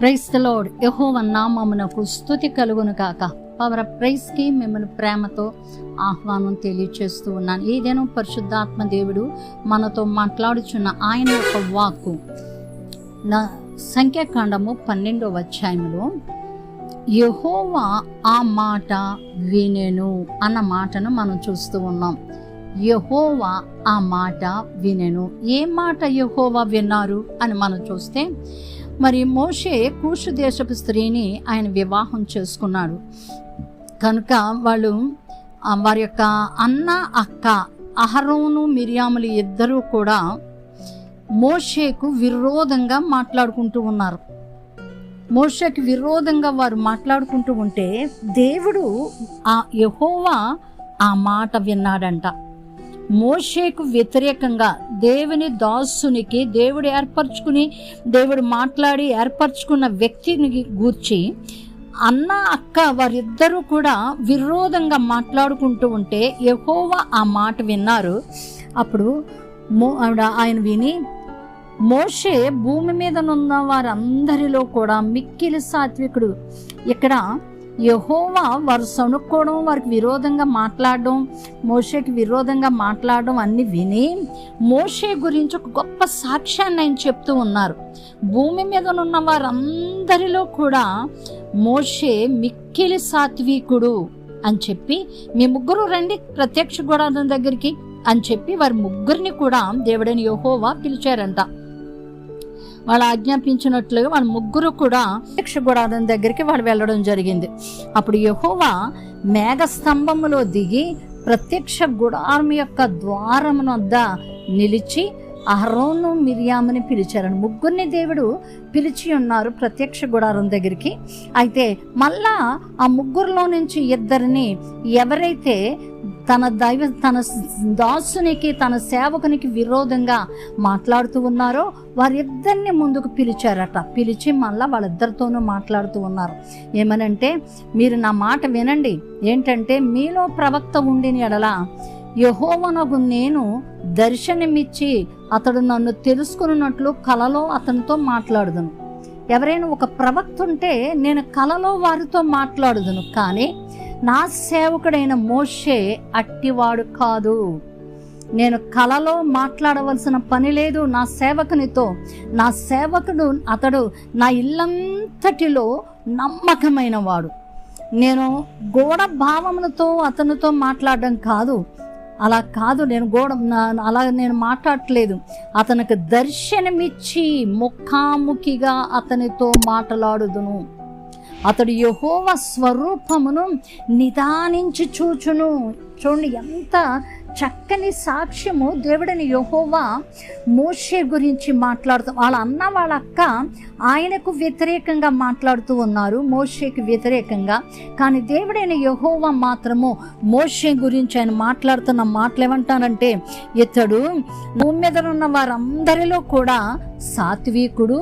Praise lord యహోవ నామమునకు స్థుతి కలుగును కాక పవర్ ప్రైస్కి మిమ్మల్ని ప్రేమతో ఆహ్వానం తెలియచేస్తూ ఉన్నాను. ఏదైనా పరిశుద్ధాత్మ దేవుడు మనతో మాట్లాడుచున్న ఆయన యొక్క వాక్కు నా సంఖ్యాకాండము పన్నెండవ అధ్యాయంలో యహోవా ఆ మాట వినెను అన్న మాటను మనం చూస్తూ ఉన్నాం. యహోవా ఆ మాట వినెను ఏ మాట యహోవా విన్నారు అని మనం చూస్తే మరి మోషే కూషు దేశపు స్త్రీని ఆయన వివాహం చేసుకున్నాడు. కనుక వాళ్ళు వారి యొక్క అన్న అక్క అహరోను మిరియాములు ఇద్దరూ కూడా మోషేకు విరోధంగా మాట్లాడుకుంటూ ఉన్నారు. మోషకి విరోధంగా వారు మాట్లాడుకుంటూ ఉంటే దేవుడు ఆ యహోవా ఆ మాట విన్నాడంట. మోషేకు వ్యతిరేకంగా దేవుని దాసునికి దేవుడు ఏర్పరచుకుని దేవుడు మాట్లాడి ఏర్పరచుకున్న వ్యక్తిని గూర్చి అన్న అక్క వారిద్దరూ కూడా విరోధంగా మాట్లాడుకుంటూ ఉంటే ఎహోవా ఆ మాట విన్నారు. అప్పుడు మో ఆవిడ ఆయన విని మోషే భూమి మీద ఉన్న వారందరిలో కూడా మిక్కిలి సాత్వికుడు. ఇక్కడ యహోవా వారు సణుక్కోవడం వారికి విరోధంగా మాట్లాడడం మోషేకి విరోధంగా మాట్లాడడం అన్ని విని మోషే గురించి ఒక గొప్ప సాక్ష్యాన్ని ఆయన చెప్తూ ఉన్నారు. భూమి మీద ఉన్న వారందరిలో కూడా మోషే మిక్కిలి సాత్వికుడు అని చెప్పి మీ ముగ్గురు రండి ప్రత్యక్ష గుడారం దగ్గరికి అని చెప్పి వారి ముగ్గురిని కూడా దేవుడని యహోవా పిలిచారంట. వాళ్ళు ఆజ్ఞాపించినట్లుగా వాళ్ళ ముగ్గురు కూడా ప్రత్యక్ష గుడారం దగ్గరికి వాళ్ళు వెళ్ళడం జరిగింది. అప్పుడు యహోవా మేఘస్తంభములో దిగి ప్రత్యక్ష గుడారం యొక్క ద్వారమున వద్ద నిలిచి అహరోను మిరియామని పిలిచారని. ముగ్గురిని దేవుడు పిలిచి ఉన్నారు ప్రత్యక్ష గుడారం దగ్గరికి. అయితే మళ్ళా ఆ ముగ్గురులో నుంచి ఇద్దరిని ఎవరైతే తన దైవ తన దాసునికి తన సేవకునికి విరోధంగా మాట్లాడుతూ ఉన్నారో వారిద్దరిని ముందుకు పిలిచారట. పిలిచి మళ్ళీ వాళ్ళిద్దరితోనూ మాట్లాడుతూ ఉన్నారు. ఏమనంటే మీరు నా మాట వినండి. ఏంటంటే మీలో ప్రవక్త ఉండిన ఎడల యహోవనగు నేను దర్శనమిచ్చి అతడు నన్ను తెలుసుకున్నట్లు కలలో అతనితో మాట్లాడుదును. ఎవరైనా ఒక ప్రవక్త ఉంటే నేను కలలో వారితో మాట్లాడుదును కానీ నా సేవకుడైన మోషే అట్టివాడు కాదు. నేను కలలో మాట్లాడవలసిన పని లేదు నా సేవకునితో. నా సేవకుడు అతడు నా ఇల్లంతటిలో నమ్మకమైన వాడు నేను గోడ భావములతో అతనితో మాట్లాడడం కాదు అలా కాదు నేను గోడ అలా నేను మాట్లాడట్లేదు. అతనికి దర్శనమిచ్చి ముఖాముఖిగా అతనితో మాట్లాడుదును. అతడు యహోవ స్వరూపమును నిదానించి చూచును. చూడండి ఎంత చక్కని సాక్ష్యము దేవుడని యహోవా మోషే గురించి మాట్లాడుతూ వాళ్ళ అన్న వాళ్ళ అక్క ఆయనకు వ్యతిరేకంగా మాట్లాడుతూ ఉన్నారు మోషేకి వ్యతిరేకంగా. కానీ దేవుడైన యహోవా మాత్రము మోషే గురించి ఆయన మాట్లాడుతున్న మాటలు ఏమంటానంటే ఇతడు భూమి మీద ఉన్న వారందరిలో కూడా సాత్వికుడు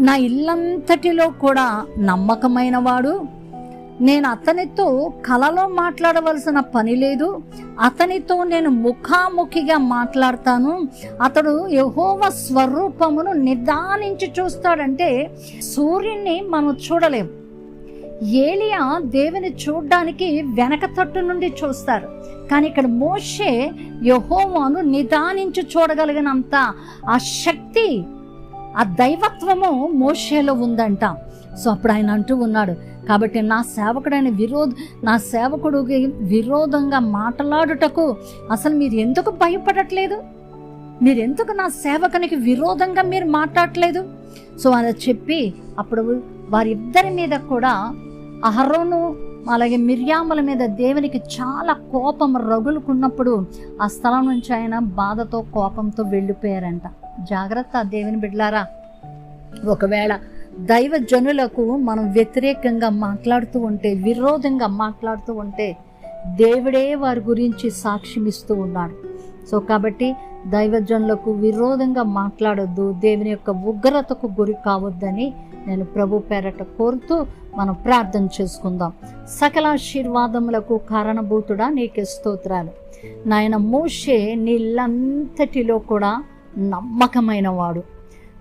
నా ఇల్లంతటిలో కూడా నమ్మకమైనవాడు. నేను అతనితో కలలో మాట్లాడవలసిన పని లేదు. అతనితో నేను ముఖాముఖిగా మాట్లాడతాను. అతడు యహోవ స్వరూపమును నిదానించి చూస్తాడంటే సూర్యుణ్ణి మనం చూడలేం. ఏలియా దేవుని చూడ్డానికి వెనక తట్టు నుండి చూస్తారు. కానీ ఇక్కడ మోషే యహోవాను నిదానించి చూడగలిగినంత ఆ శక్తి ఆ దైవత్వము మోషేలో ఉందంట. సో అప్పుడు ఆయన అంటూ ఉన్నాడు కాబట్టి నా సేవకుడైన విరోధ నా సేవకుడికి విరోధంగా మాట్లాడుటకు అసలు మీరు ఎందుకు భయపడట్లేదు? మీరు ఎందుకు నా సేవకునికి విరోధంగా మీరు మాట్లాడట్లేదు? సో అలా చెప్పి అప్పుడు వారిద్దరి మీద కూడా అహరోను అలాగే మిర్యాముల మీద దేవునికి చాలా కోపం రగులుకున్నప్పుడు ఆ స్థలం నుంచి ఆయన బాధతో కోపంతో వెళ్ళిపోయారంట. జాగ్రత్త దేవుని బిడ్లారా ఒకవేళ దైవ జనులకు మనం వ్యతిరేకంగా మాట్లాడుతూ ఉంటే విరోధంగా మాట్లాడుతూ ఉంటే దేవుడే వారి గురించి సాక్ష్యమిస్తూ ఉన్నాడు. సో కాబట్టి దైవజనులకు విరోధంగా మాట్లాడొద్దు దేవుని యొక్క ఉగ్రతకు గురి కావద్దని నేను ప్రభు పేరట కోరుతూ మనం ప్రార్థన చేసుకుందాం. సకల ఆశీర్వాదములకు కారణభూతుడా నీకే స్తోత్రాలు. నాయన మోషే నీళ్ళంతటిలో కూడా నమ్మకమైన వాడు.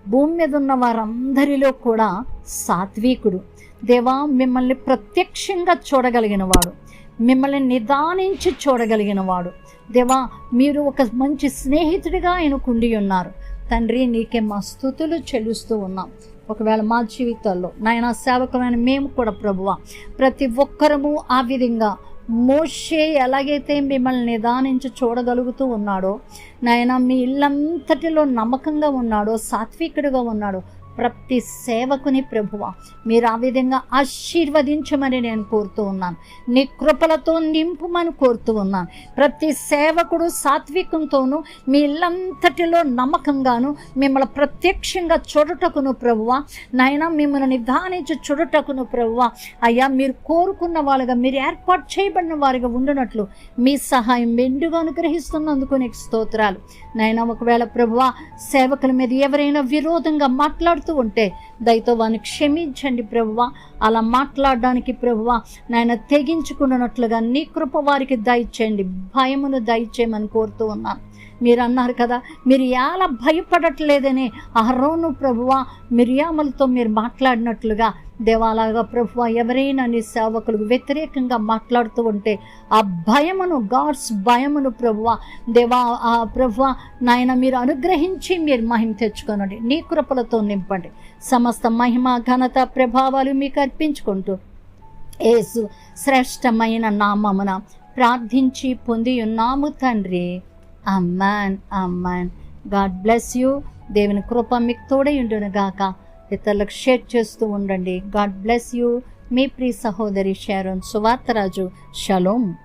భూమి మీద ఉన్న వారందరిలో కూడా సాత్వికుడు. దేవా మిమ్మల్ని ప్రత్యక్షంగా చూడగలిగిన వాడు మిమ్మల్ని నిదానించి చూడగలిగిన వాడు దేవా మీరు ఒక మంచి స్నేహితుడిగా ఎన్నుకుండి ఉన్నారు. తండ్రి నీకే మా స్థుతులు చెల్లిస్తూ ఉన్నాం. ఒకవేళ మా జీవితాల్లో నాయన సేవకులైన మేము కూడా ప్రభువ ప్రతి ఒక్కరము ఆ విధంగా మోషే ఎలాగైతే మిమ్మల్ని నిదానించి చూడగలుగుతూ ఉన్నాడో నాయన మీ ఇల్లంతటిలో నమ్మకంగా ఉన్నాడో సాత్వికుడిగా ఉన్నాడో ప్రతి సేవకుని ప్రభువ మీరు ఆ విధంగా ఆశీర్వదించమని నేను కోరుతూ ఉన్నాను. నీ కృపలతో నింపుమని కోరుతూ ఉన్నాను. ప్రతి సేవకుడు సాత్వికంతోనూ మీ ఇల్లంతటిలో నమ్మకంగాను మిమ్మల్ని ప్రత్యక్షంగా చూడటకును ప్రభువ. నాయన మిమ్మల్ని నిధానించి చూడటకును ప్రభువ. అయ్యా మీరు కోరుకున్న వాళ్ళుగా మీరు ఏర్పాటు చేయబడిన వారిగా ఉండునట్లు మీ సహాయం మెండుగా అనుగ్రహిస్తున్నందుకు నీకు స్తోత్రాలు. నాయన ఒకవేళ ప్రభువ సేవకుల మీద ఎవరైనా విరోధంగా మాట్లాడుతూ ఉంటే దయతో వాని క్షమించండి ప్రభువ. అలా మాట్లాడడానికి ప్రభువ నాయన తెగించుకున్నట్లుగా నీ కృప వారికి దయచేయండి. భయమును దయచేయమని కోరుతూ ఉన్నాను. మీరు అన్నారు కదా మీరు ఎలా భయపడట్లేదని అహరోను ప్రభువ మిర్యామలతో మీరు మాట్లాడినట్లుగా దేవాలాగా ప్రభువ ఎవరైనా నీ సేవకులకు వ్యతిరేకంగా మాట్లాడుతూ ఉంటే ఆ భయమును గాడ్స్ భయమును ప్రభువ దేవా ఆ ప్రభువ నాయన మీరు అనుగ్రహించి మీరు మహిమ తెచ్చుకొనండి. నీ కృపలతో నింపండి. సమస్త మహిమ ఘనత ప్రభావాలు మీకు అర్పించుకుంటూ ఏసు శ్రేష్టమైన నామమున ప్రార్థించి పొంది ఉన్నాము తండ్రి. Amen amen God bless you. దేవుని కృప మీకు తోడై ఉండును గాక ఇతరులకు షేర్ చేస్తూ ఉండండి. God bless you. మీ ప్రియ సహోదరి షారోన్ సువార్తరాజు. షలోం.